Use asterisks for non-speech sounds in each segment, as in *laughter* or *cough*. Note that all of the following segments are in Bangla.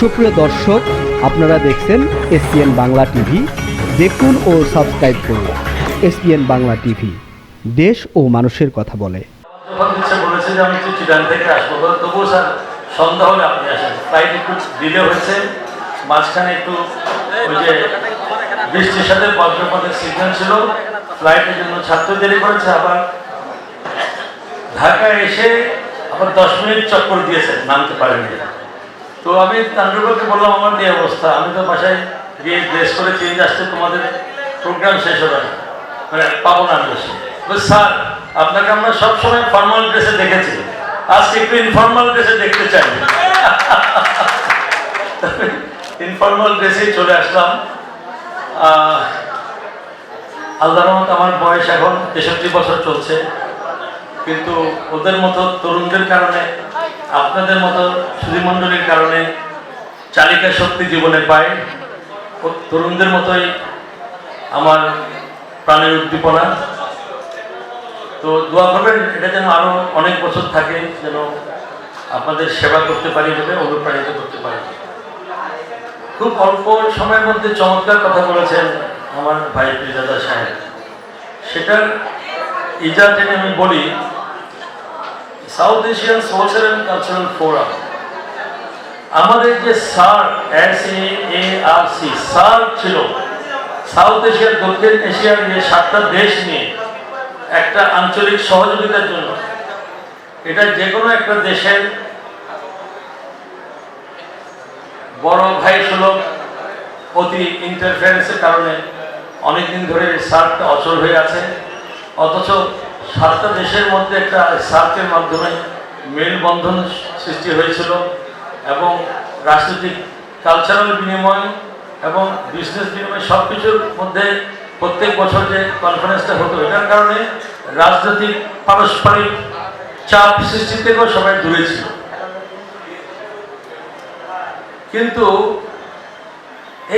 সুপ্রিয় দর্শক, আপনারা দেখছেন এসপিএন বাংলা টিভি। দেখুন ও সাবস্ক্রাইব করুন এসপিএন বাংলা টিভি। দেশ ও মানুষের কথা বলে। বলেছে যে আমি চিরান থেকে একটু ডিলে হয়েছে, মাঝখানে একটু ওই যে বৃষ্টির সাথে বজ্রপাতের সিগন্যাল ছিল। ফ্লাইটের জন্য ছাত্র দেরি করেছে, আবার ঢাকায় এসে আবার দশ মিনিট চক্কর দিয়েছে নামতে পারেনি তো আমি তান্ডুরবাবুকে বললাম আমার এই অবস্থা? আমি তো বাসায় গিয়ে ড্রেস করে চেঞ্জ আসছে তোমাদের প্রোগ্রাম শেষ হবে না। মানে পাবো না আমি স্যার আপনাকে আমরা সবসময় ফর্মাল ড্রেসে দেখেছি। আজকে একটু ইনফর্মাল ড্রেসে দেখতে চাই। *laughs* ইনফর্মাল ড্রেসেই চলে আসলাম। আহ, আল্লাহর রহমত আমার বয়স এখন তেষট্টি বছর চলছে। কিন্তু ওদের মতো তরুণদের কারণে আপনাদের মতো সুধীমণ্ডলীর কারণে চালিকা শক্তি জীবনে পায়। তরুণদের মতোই আমার প্রাণের উদ্দীপনা। তো দোয়া করবেন, এটা যেন আরও অনেক বছর থাকে যেন আপনাদের সেবা করতে পারি বলে, অনুপ্রাণিত করতে পারি। খুব অল্প সময়ের মধ্যে চমৎকার কথা বলেছেন আমার ভাই প্রিজাদা সাহেব। সেটার ইজা টেনে আমি বলি South Asian social and cultural forum. আমাদের যে সার, এস এ আর সি, সার ছিল সাউথ এশিয়ার, দক্ষিণ এশিয়ার যে সাতটা দেশ নিয়ে একটা আঞ্চলিক সহযোগিতার জন্য। এটা যে কোনো একটা দেশের বড় ভাই সুলভ অতি ইন্টারফারেন্সের কারণে অনেকদিন ধরে সার্কটা অচল হয়ে আছে। অথচ সাতটা দেশের মধ্যে একটা সার্কের মাধ্যমে মেলবন্ধন সৃষ্টি হয়েছিল এবং রাজনৈতিক কালচারাল বিনিময় এবং বিজনেস বিনিময় সব কিছুর মধ্যে প্রত্যেক বছর যে কনফারেন্সটা হতো, এটার কারণে রাজনৈতিক পারস্পরিক চাপ সৃষ্টি থেকেও সবাই দূরে ছিল। কিন্তু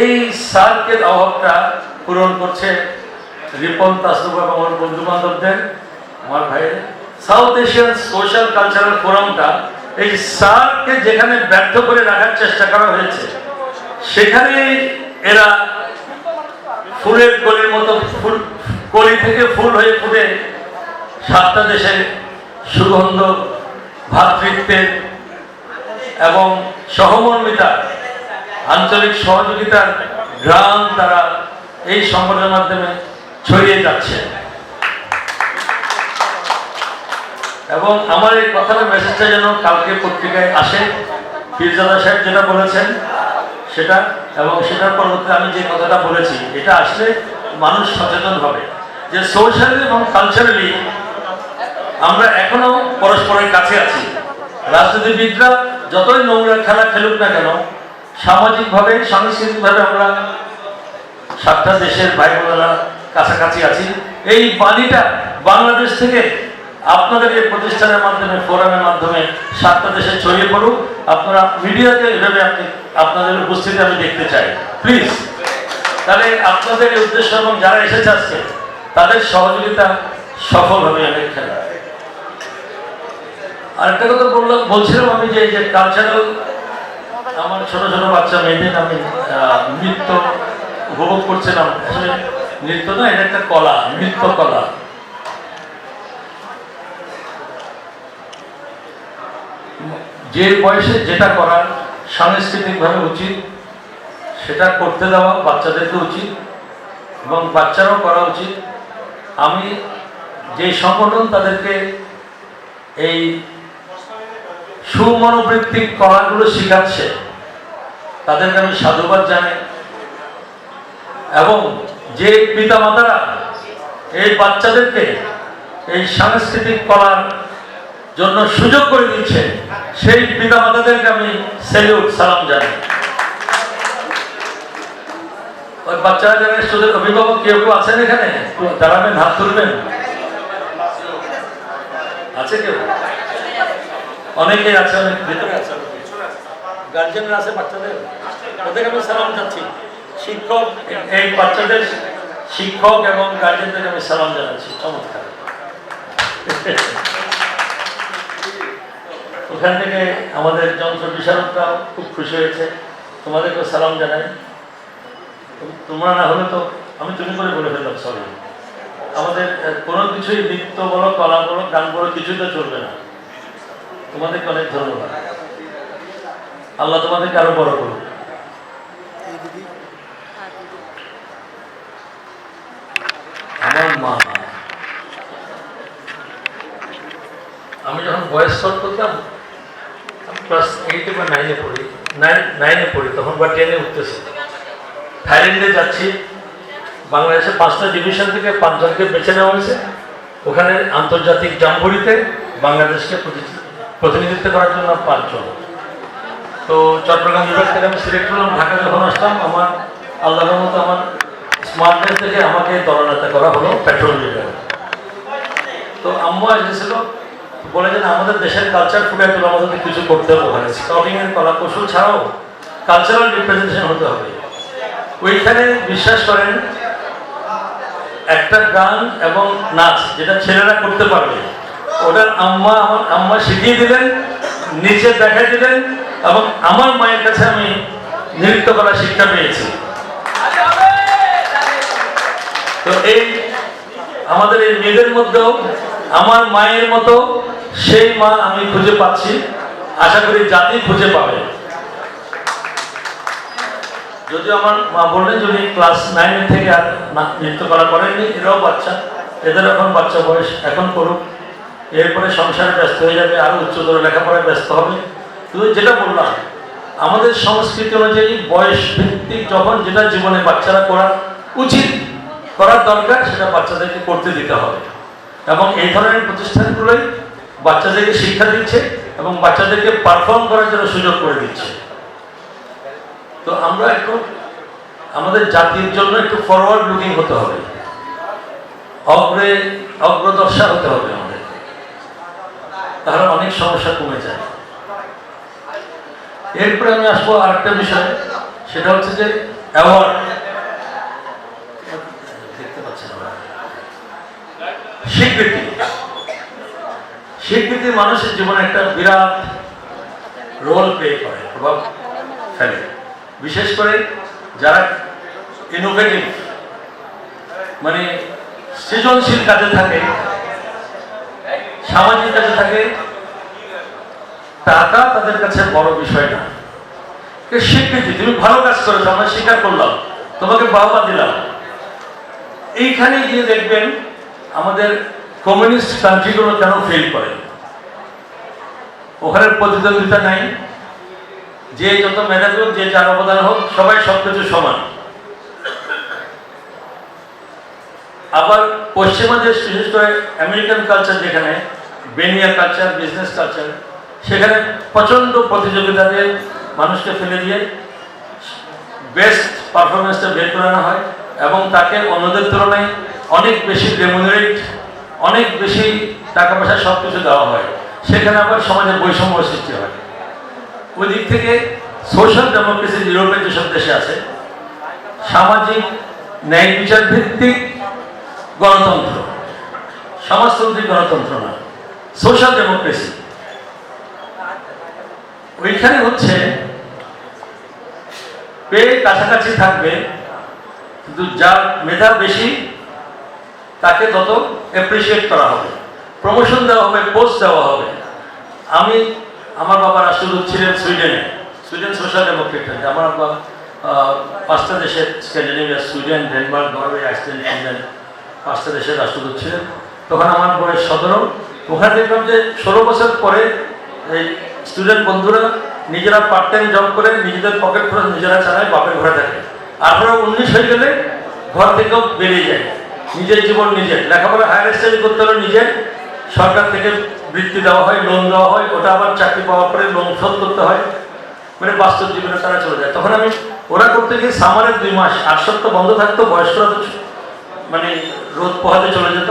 এই সার্কের অভাবটা পূরণ করছে রিপন তাসরুফ এবং আমার বন্ধু বান্ধবদের আমার ভাইয়ের সাউথ এশিয়ান সোশ্যাল কালচারাল ফোরামটা এই সার্ককে যেখানে ব্যর্থ করে রাখার চেষ্টা করা হয়েছে সেখানে এরা ফুলের কলির মতো ফুল, কলি থেকে ফুল হয়ে ফুটে সাতটা দেশে সুগন্ধ ভ্রাতৃত্বের এবং সহমর্মিতা, আঞ্চলিক সহযোগিতার গ্রাম তারা এই সংগঠনের মাধ্যমে ছড়িয়ে যাচ্ছে। এবং আমার এই কথাটা মেসেজটা যেন কালকে পত্রিকায় আসে, পীরজাদা সাহেব যেটা বলেছেন সেটা, এবং সেটার পরবর্তীতে আমি যে কথাটা বলেছি, এটা আসলে মানুষ সচেতন হবে। যে সোশ্যালি এবং কালচারালি আমরা এখনও পরস্পরের কাছে আছি। রাজনীতিবিদরা যতই নোংরা খেলা খেলুক না কেন, সামাজিকভাবে, সাংস্কৃতিকভাবে আমরা সাতটা দেশের ভাই বোনেরা কাছাকাছি আছি। এই বাণীটা বাংলাদেশ থেকে আপনাদের এই প্রতিষ্ঠানের মাধ্যমে, ফোরামের মাধ্যমে সাতটা দেশে ছড়িয়ে পড়ুক। আপনারা মিডিয়াতে এভাবে আপনি, আপনাদের উপস্থিতি আমি দেখতে চাই। প্লিজ তাহলে আপনাদের এই উদ্দেশ্য এবং যারা এসেছে আজকে, তাদের সহযোগিতা সফল হবে অনেক খেলা। আরেকটা কথা বললাম, বলছিলাম আমি যে যে কালচারাল আমার ছোট ছোট বাচ্চা মেয়েদের আমি নৃত্য উপভোগ করছিলাম। আসলে নৃত্য না, এটা একটা কলা, নৃত্য কলা। যে বয়সে যেটা করার সাংস্কৃতিকভাবে উচিত, সেটা করতে দেওয়া বাচ্চাদেরকে উচিত এবং বাচ্চারাও করা উচিত। আমি যে সংগঠন তাদেরকে এই সুমনোবৃত্তিক কলাগুলো শেখাচ্ছে, তাদেরকে আমি সাধুবাদ জানাই এবং যে পিতামাতারা এই বাচ্চাদেরকে এই সাংস্কৃতিক কলার জন্য সুযোগ করে দিচ্ছে সেই পিতামাতাদেরকে আমি সেলিউট সালাম জানাই। ওই বাচ্চারা যারা স্টুডেন্ট অভিভাবক কেউ কেউ আছেন এখানে? দাঁড়াবেন হাত তুলবেন। আছে কেউ? অনেকেই আছে অনেক ভিতরে আছে। গার্জেনরা আছে বাচ্চাদের? ওদেরকে আমি সালাম যাচ্ছি শিক্ষক এই বাচ্চাদের শিক্ষক এবং গার্জেনদের আমি সালাম জানাচ্ছি। চমৎকার। ওখান থেকে আমাদের যন্ত্র বিশারদরাও খুব খুশি হয়েছে। তোমাদেরকে সালাম জানাই। তোমরা না হলে তো আমি তুমি করে বলে ফেললাম সরি আমাদের কোনো কিছুই নৃত্য বলো কলা বলো গান বলো কিছুই তো চলবে না। তোমাদেরকে অনেক ধন্যবাদ। আল্লাহ তোমাদেরকে আরও বড় করুন আমার মা। আমি যখন বয়স করতাম ক্লাস এইটে বা নাইনে পড়ি। নাইন নাইনে পড়ি, তখন বা টেনে উঠতেছি। থাইল্যান্ডে যাচ্ছি, বাংলাদেশের পাঁচটা ডিভিশন থেকে পাঁচজনকে বেছে নেওয়া হয়েছে। ওখানে আন্তর্জাতিক জাম্বুরিতে বাংলাদেশকে প্রতিনিধিত্ব করার জন্য পাঁচজন। তো চট্টগ্রাম বিভাগ থেকে আমি সিলেক্ট করলাম ঢাকা যখন আসলাম, আমার আল্লাহর মতো আমার স্মার্টনেস থেকে আমাকে দলনেতা করা হলো পেট্রোল বিভাগে তো আম্মু এসেছিল বলে যে আমাদের দেশের কালচার ফুটে তোলা আমাদের কিছু করতে হবে ওখানে। স্কাউটিং এর কলা কৌশল ছাড়াও কালচারাল রিপ্রেজেন্টেশন হতে হবে। ওইখানে বিশ্বাস করেন, একটা গান এবং নাচ যেটা ছেলেরা করতে পারবে ওটার আম্মা আমার আম্মা শিখিয়ে দিলেন, নিচে দেখাই দিলেন এবং আমার মায়ের কাছে আমি নৃত্য করার শিক্ষা পেয়েছি। তো এই আমাদের এই মেয়েদের মধ্যেও, আমার মায়ের মতো সেই মা আমি খুঁজে পাচ্ছি। আশা করি জাতি খুঁজে পাবে। যদিও আমার মা বললেন, যদি ক্লাস নাইনের থেকে আর নৃত্য করা করেননি, এরাও বাচ্চা। এদের এখন বাচ্চা বয়স এখন করুক। এরপরে সংসারে ব্যস্ত হয়ে যাবে, আরও উচ্চতর লেখাপড়ায় ব্যস্ত হবে। কিন্তু যেটা বললাম, আমাদের সংস্কৃতি অনুযায়ী বয়স ভিত্তিক যখন যেটা জীবনে বাচ্চারা করা উচিত, করার দরকার, সেটা বাচ্চাদেরকে করতে দিতে হবে। এবং এই ধরনের প্রতিষ্ঠানগুলোই বাচ্চাদেরকে শিক্ষা দিচ্ছে এবং বাচ্চাদেরকে পারফর্ম করার জন্য সুযোগ করে দিচ্ছে। তো আমরা একটু, আমাদের জাতির জন্য একটু ফরওয়ার্ড লুকিং হতে হবে। অগ্রে, অগ্রদর্শা হতে হবে আমাদের। তাহলে অনেক সমস্যা কমে যায়। এরপরে আমি আসব আরেকটা বিষয়, সেটা হচ্ছে যে অ্যাওয়ার্ড স্বীকৃতি। স্বীকৃতি মানুষের জীবনে একটা বিরাট রোল প্লে করে প্রভাব ফেলে। বিশেষ করে যারা ইনোভেটিভ মানে সৃজনশীল কাজে থাকে, সামাজিক কাজে থাকে, টাকা তাদের কাছে বড় বিষয় না। স্বীকৃতি? তুমি ভালো কাজ করেছ, আমরা স্বীকার করলাম, তোমাকে বাহবা দিলাম। এইখানে গিয়ে দেখবেন আমাদের কমিউনিস্ট কান্ট্রিগুলো কেন ফেল করে? ওখানে প্রতিযোগিতা নাই। যে যত মেধাবী হোক, যে যার অবদান হোক, সবাই সবকিছু সমান। আবার পশ্চিমা দেশ বিশেষ করে আমেরিকান কালচার যেখানে বেনিয়া কালচার বিজনেস কালচার সেখানে প্রচণ্ড প্রতিযোগিতা দিয়ে মানুষকে ফেলে দিয়ে বেস্ট পারফরমেন্সটা বের করে আনা হয় এবং তাকে অন্যদের তুলনায় অনেক বেশি রেমুনারেট অনেক বেশি টাকা পয়সা সব কিছু দেওয়া হয়। সেখানে আবার সমাজের বৈষম্য সৃষ্টি হয়। ওই দিক থেকে সোশ্যাল ডেমোক্রেসি ইউরোপের যেসব দেশে আছে। সামাজিক ন্যায় বিচার ভিত্তিক গণতন্ত্র। সমাজতান্ত্রিক গণতন্ত্র না, সোশ্যাল ডেমোক্রেসি। ওইখানে হচ্ছে, পেয়ে কাছাকাছি থাকবে, কিন্তু যার মেধা বেশি, তাকে তত অ্যাপ্রিসিয়েট করা হবে। প্রমোশন দেওয়া হবে পোস্ট দেওয়া হবে। আমি আমার বাবা রাষ্ট্রদূত ছিলেন সুইডেনে। সুইডেন সোশ্যাল ডেমোক্রেট আমার বাবা পাঁচটা দেশের Scandinavia, Sweden, Denmark, Norway, Iceland Finland পাঁচটা দেশের রাষ্ট্রদূত ছিলেন। তখন আমার বয়স সতেরো। ওখানে দেখলাম যে ষোলো বছর পরে এই স্টুডেন্ট বন্ধুরা নিজেরা পার্ট টাইম জব করে, নিজেদের পকেট খরচ নিজেরা চালায়, বাপের ঘরে থাকে। আঠারো উনিশ হয়ে গেলে ঘর থেকেও বেরিয়ে যায়। নিজের জীবন নিজের। লেখাপড়া হায়ার স্টাডি করতে হলে নিজের সরকার থেকে বৃত্তি দেওয়া হয় লোন দেওয়া হয়, ওটা আবার চাকরি পাওয়ার পরে লোন শোধ করতে হয়। মানে বাস্তব জীবনে তারা চলে যায়। তখন আমি, ওরা করতে গিয়ে সামারের দুই মাস সপ্তাহ বন্ধ থাকতো, বয়স্করা মানে রোদ পোহাতে চলে যেত,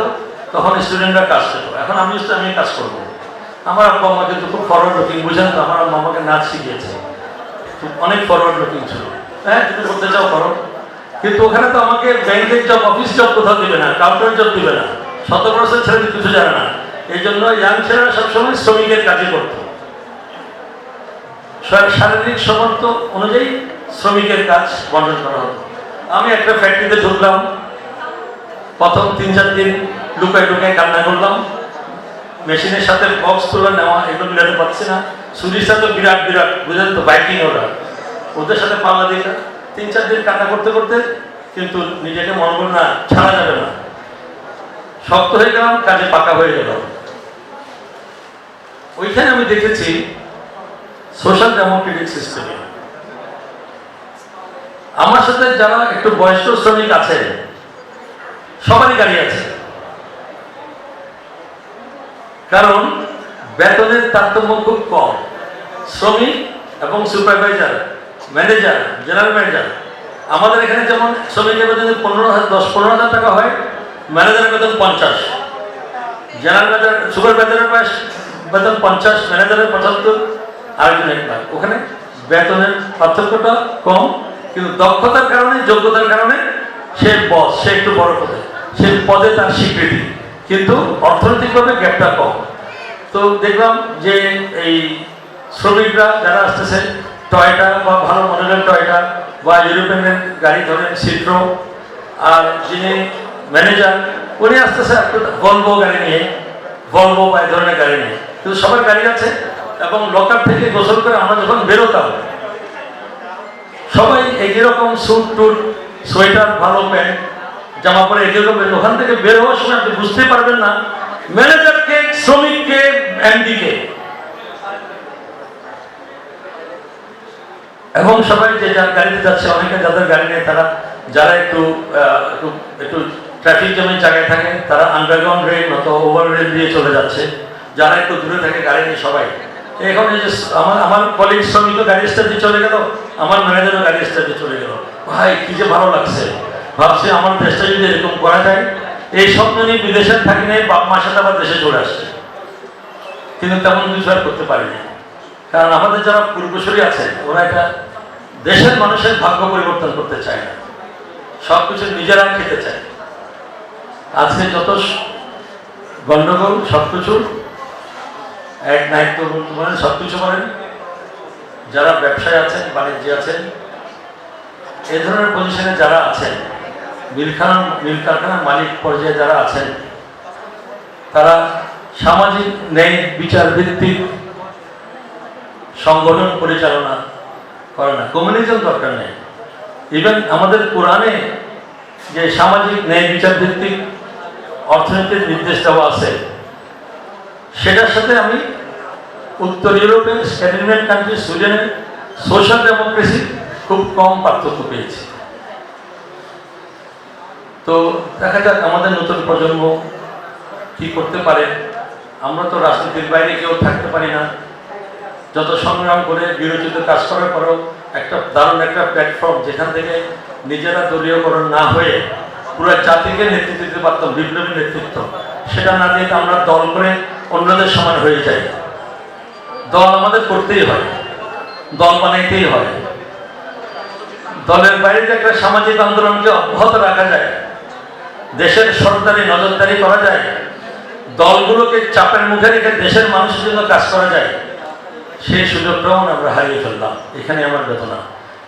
তখন স্টুডেন্টরা কাজ পেত এখন আমি আমি কাজ করব। আমার আব্বা আম্মা কিন্তু খুব ফরওয়ার্ড লুকিং বুঝেন তো, আমার আম্মা আমাকে নাচ শিখিয়েছে। অনেক ফরওয়ার্ড লুকিং ছিল। হ্যাঁ তুমি করতে চাও, করো। কিন্তু ওখানে তো আমাকে ব্যাংকের জব অফিস জব কোথাও দিবে না কাউন্টার জব দিবে না। শত বছর ছেলে কিছু জানে না। এই জন্য ইয়াং ছেলেরা সবসময় শ্রমিকের কাজে করতো। শারীরিক সমর্থ অনুযায়ী শ্রমিকের কাজ বন্টন করা হতো। আমি একটা ফ্যাক্টরিতে ঢুকলাম। প্রথম তিন চার দিন লুকায় লুকায় কান্না করলাম। মেশিনের সাথে বক্স তুলে নেওয়া, এগুলো মিলাতে পারছি না। সুরির সাথে বিরাট বিরাট, বুঝলেন তো বাইকিং ওরা। ওদের সাথে পাল্লা দিয়ে তিন চার দিন কান্না করতে করতে কিন্তু নিজেকে মনে করল, না, ছাড়া যাবে না। শক্ত হয়ে গেলাম, কাজে পাকা হয়ে গেল ওইখানে আমি দেখেছি সোশ্যাল ডেমোক্রেটিক সিস্টেমে আমার সাথে যারা একটু বয়স্ক শ্রমিক আছে, সবারই গাড়ি আছে। কারণ বেতনের তারতম্য খুব কম। শ্রমিক এবং সুপারভাইজার ম্যানেজার জেনারেল ম্যানেজার আমাদের এখানে যেমন শ্রমিকের বেতন পনেরো হাজার, দশ, পনেরো হাজার টাকা হয় ম্যানেজারের বেতন পঞ্চাশ। জেনারেল ম্যানেজার সুপারভাইজারের বয়স বেতন পঞ্চাশ, ম্যানেজারের পঁচাত্তর আরেকজন এক লাখ। ওখানে বেতনের পার্থক্যটা কম, কিন্তু দক্ষতার কারণে, যোগ্যতার কারণে সে বস সে একটু বড় পদে। সে পদে তার স্বীকৃতি। কিন্তু অর্থনৈতিকভাবে গ্যাপটা কম। তো দেখলাম যে এই শ্রমিকরা যারা আসতেছে, টয়টা বা ভালো মডেলের টয়টা বা ইউরোপিয়ানের গাড়ি ধরেন সিট্রো আর যিনি ম্যানেজার উনি আসতেছে একটু ভলভো গাড়ি নিয়ে ভলভো বা এই ধরনের গাড়ি নিয়ে। কিন্তু সবার গাড়ি আছে এবং লকার থেকে গোসল করে আমরা যখন বেরোতাম, সবাই একই রকম স্যুট টুট সোয়েটার ভালো প্যান্ট জামা পরে একই রকম ওখান থেকে বের হওয়ার সময় আপনি বুঝতে পারবেন না ম্যানেজারকে শ্রমিককে এমডিকে এবং সবাই যে যার গাড়িতে যাচ্ছে, অনেকে যাদের গাড়ি নেই, তারা, যারা একটু একটু ট্রাফিক জ্যামের জায়গায় থাকে, তারা আন্ডারগ্রাউন্ড রেল নয়তো ওভার রেল দিয়ে চলে যাচ্ছে। যারা একটু দূরে থাকে, গাড়ি নিয়ে সবাই। এখন এই যে আমার আমার কলিগ শ্রমিকও গাড়ি স্ট্যান্ডে চলে গেল, আমার ম্যানেজারও গাড়ি স্ট্যান্ডে চলে গেল। ভাই, কি যে ভালো লাগছে। ভাবছি আমার দেশটা যদি এরকম করা যায়, এই স্বপ্ন নিয়ে বিদেশে থাকি নাই, বাপ মার সাথে আবার দেশে চলে আসছে। কিন্তু তেমন কিছু আর করতে পারিনি। কারণ আমাদের যারা পূর্বসূরি আছে, ওরা এটা দেশের মানুষের ভাগ্য পরিবর্তন করতে চায় না। সব কিছু নিজেরা খেতে চায়। আজকে যত গণ্ডগোল সব কিছু এক নায়িত্ব বলেন সব কিছু বলেন। যারা ব্যবসায় আছেন, বাণিজ্যে আছেন, এ ধরনের পজিশনে যারা আছেন মিলখানা মিল কারখানার মালিক পর্যায়ে যারা আছেন, তারা সামাজিক ন্যায় বিচার ভিত্তিক সংগঠন পরিচালনা করে না। কমিউনিজম দরকার নেই। ইভেন আমাদের কোরআনে যে সামাজিক ন্যায় বিচার ভিত্তিক অর্থনীতির নির্দেশ দেওয়া আছে সেটার সাথে আমি উত্তর ইউরোপের, স্ক্যান্ডিনেভিয়ান কান্ট্রি সুইডেনের সোশ্যাল ডেমোক্রেসি খুব কম পার্থক্য পেয়েছি। তো দেখা যাক আমাদের নতুন প্রজন্ম কি করতে পারে। আমরা তো রাজনীতির বাইরে কেউ থাকতে পারি না। যত সংগ্রাম করে বিরোচিত কাজ করার পরেও একটা দারুণ একটা প্ল্যাটফর্ম যেখান থেকে নিজেরা দলীয়করণ না হয়ে পুরো জাতিকে নেতৃত্ব দিতে পারতাম, বিপ্লবী নেতৃত্ব। সেটা না দিয়ে আমরা দল করে অন্যদের সমান হয়ে যায়। দল আমাদের করতেই হয়। দল বানাইতেই হয়। দলের বাইরে যে একটা সামাজিক আন্দোলনকে অব্যাহত রাখা যায়, দেশের সরকারি নজরদারি করা যায়, দলগুলোকে চাপের মুখে রেখে দেশের মানুষের জন্য কাজ করা যায়, সেই সুযোগটাও আমরা হারিয়ে ফেললাম। এখানে আমার বেদনা।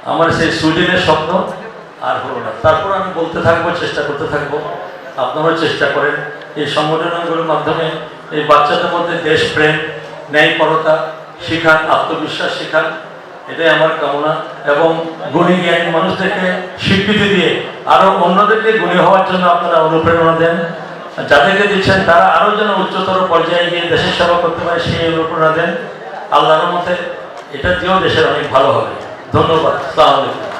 আমার সেই সুইডেনের স্বপ্ন আর হলো না। তারপর আমি বলতে থাকব, চেষ্টা করতে থাকব। আপনারাও চেষ্টা করেন। এই সংগঠনগুলোর মাধ্যমে এই বাচ্চাদের মধ্যে দেশ দেশপ্রেম ন্যায়পরতা শেখান, আত্মবিশ্বাস শেখান, এটাই আমার কামনা। এবং গুণী জ্ঞানী মানুষদেরকে স্বীকৃতি দিয়ে আরও অন্যদেরকে গুণী হওয়ার জন্য আপনারা অনুপ্রেরণা দেন। যাদেরকে দিচ্ছেন, তারা আরও যেন উচ্চতর পর্যায়ে গিয়ে দেশের সেবা করতে পারে, সেই অনুপ্রেরণা দেন। আল্লাহর মতে এটা দিয়েও দেশের অনেক ভালো হবে। ধন্যবাদ। সালাম আলাইকুম।